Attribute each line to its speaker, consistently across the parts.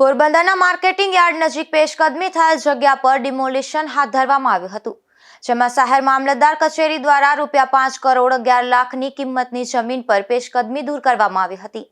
Speaker 1: પોરબંદરના marketing yard નજીક પેશકદમી થયેલ જગ્યા પર ડિમોલિશન હાથ ધરવામાં આવ્યું હતું, જેમાં શહેર મામલતદાર કચેરી દ્વારા રૂપિયા પાંચ કરોડ અગિયાર લાખની કિંમતની જમીન પર પેશકદમી દૂર કરવામાં આવી હતી.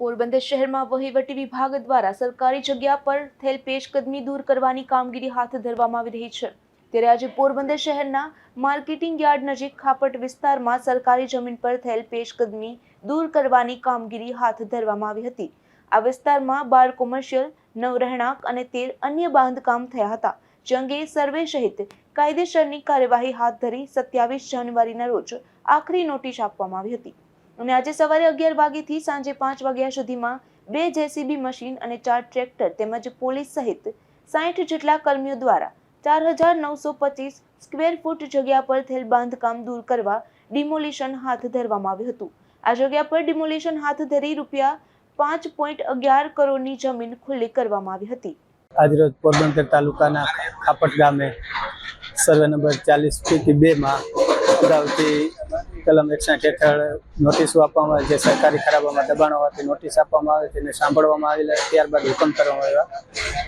Speaker 1: પોરબંદર શહેરમાં વહીવટી વિભાગ દ્વારા સરકારી જગ્યા પર થયેલ પેશકદમી દૂર કરવાની કામગીરી હાથ ધરવામાં આવી રહી છે. ત્યારે આજે પોરબંદર શહેરના માર્કેટિંગ યાર્ડ નજીક ખાપટ વિસ્તારમાં સરકારી જમીન પર થયેલ પેશકદમી દૂર કરવાની કામગીરી હાથ ધરવામાં આવી હતી. આ વિસ્તારમાં બાર કોમર્શિયલ, નવ રહેણાંક અને તેર અન્ય બાંધકામ થયા હતા, જે સર્વે સહિત કાયદેસરની કાર્યવાહી હાથ ધરી સત્યાવીસ જાન્યુઆરીના રોજ આખરી નોટિસ આપવામાં આવી હતી. અને આજે સવારે અગિયાર વાગ્યાથી સાંજે પાંચ વાગ્યા સુધીમાં બે જેસીબી મશીન અને ચાર ટ્રેક્ટર તેમજ પોલીસ સહિત સાઠ જેટલા કર્મીઓ દ્વારા ચાર હજાર નવસો પચીસ સ્ક્વેર ફૂટ જગ્યા પર થયેલ બાંધકામ દૂર કરવા ડિમોલિશન હાથ ધરવામાં આવ્યું હતું. આ જગ્યા પર ડિમોલિશન હાથ ધરી રૂપિયા પાંચ પોઈન્ટ અગિયાર કરોડની જમીન ખુલ્લી કરવામાં આવી હતી.
Speaker 2: આજરોજ પોરબંદર તાલુકાના ખાપટ ગામે સર્વે નંબર ચાલીસ પૈકી બેમાં અગાઉથી કલમ એકસઠ હેઠળ નોટિસો આપવામાં જે સરકારી ખરાબામાં દબાણો હોવાથી નોટિસ આપવામાં આવી તેને સાંભળવામાં આવેલા ત્યારબાદ હુકમ કરવામાં આવ્યા.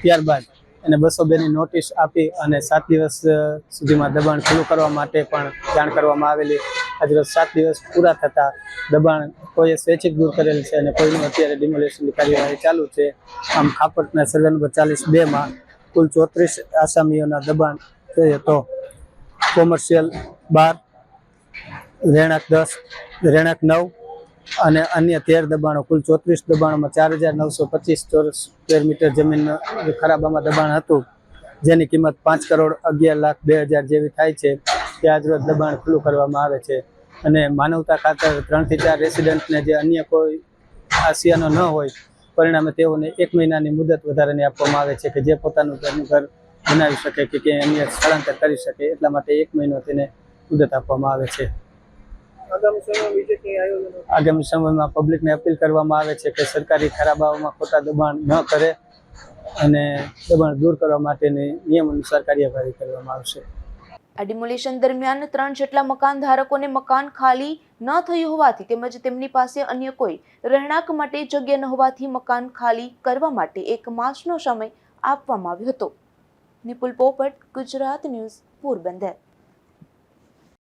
Speaker 2: ત્યારબાદ એને બસો બેની નોટિસ આપી અને સાત દિવસ સુધીમાં દબાણ ખુલ્લું કરવા માટે પણ જાણ કરવામાં આવેલી આજરોજ સાત દિવસ પૂરા થતાં દબાણ કોઈએ સ્વૈચ્છિક દૂર કરેલ છે અને કોઈનું અત્યારે ડિમોલેશનની કાર્યવાહી ચાલુ છે. આમ ખાપટના સર્વે નંબર ચાલીસ બેમાં કુલ ચોત્રીસ આસામીઓના દબાણ જોઈએ તો કોમર્શિયલ બાર, રહેણાંક દસ, રહેણાંક નવ અને અન્ય તેર દબાણો. કુલ ચોત્રીસ દબાણોમાં ચાર હજાર નવસો પચીસ ચોરસ સ્ક્વેર મીટર જમીન ખરાબામાં દબાણ હતું, જેની કિંમત પાંચ કરોડ અગિયાર લાખ બે હજાર જેવી થાય છે. તે આજરોજ દબાણ ખુલ્લું કરવામાં આવે છે. અને માનવતા ખાતર ત્રણથી ચાર રેસિડેન્ટને જે અન્ય કોઈ આસિયાનો ન હોય પરિણામે તેઓને એક મહિનાની મુદત વધારાની આપવામાં આવે છે કે જે પોતાનું ઘરનું ઘર બનાવી શકે કે ક્યાંય અન્ય સ્થળાંતર કરી શકે એટલા માટે એક મહિનો તેને મુદત આપવામાં આવે છે. આગામી સમયમાં પબ્લિકને અપીલ કરવામાં આવે છે કે સરકારી ખરાબાઓમાં ખોટા દબાણ ન કરે અને દબાણ દૂર કરવા માટેની નિયમ અનુસાર કાર્યવાહી કરવામાં આવશે.
Speaker 1: આ ડિમોલેશન દરમિયાન ત્રણ જેટલા મકાન ધારકોને મકાન ખાલી ન થયું હોવાથી તેમજ તેમની પાસે અન્ય કોઈ રહેણાંક માટે જગ્યા ન હોવાથી મકાન ખાલી કરવા માટે એક માસનો સમય આપવામાં આવ્યો હતો. નિપુલ પોપટ, ગુજરાત ન્યૂઝ, પોરબંદર.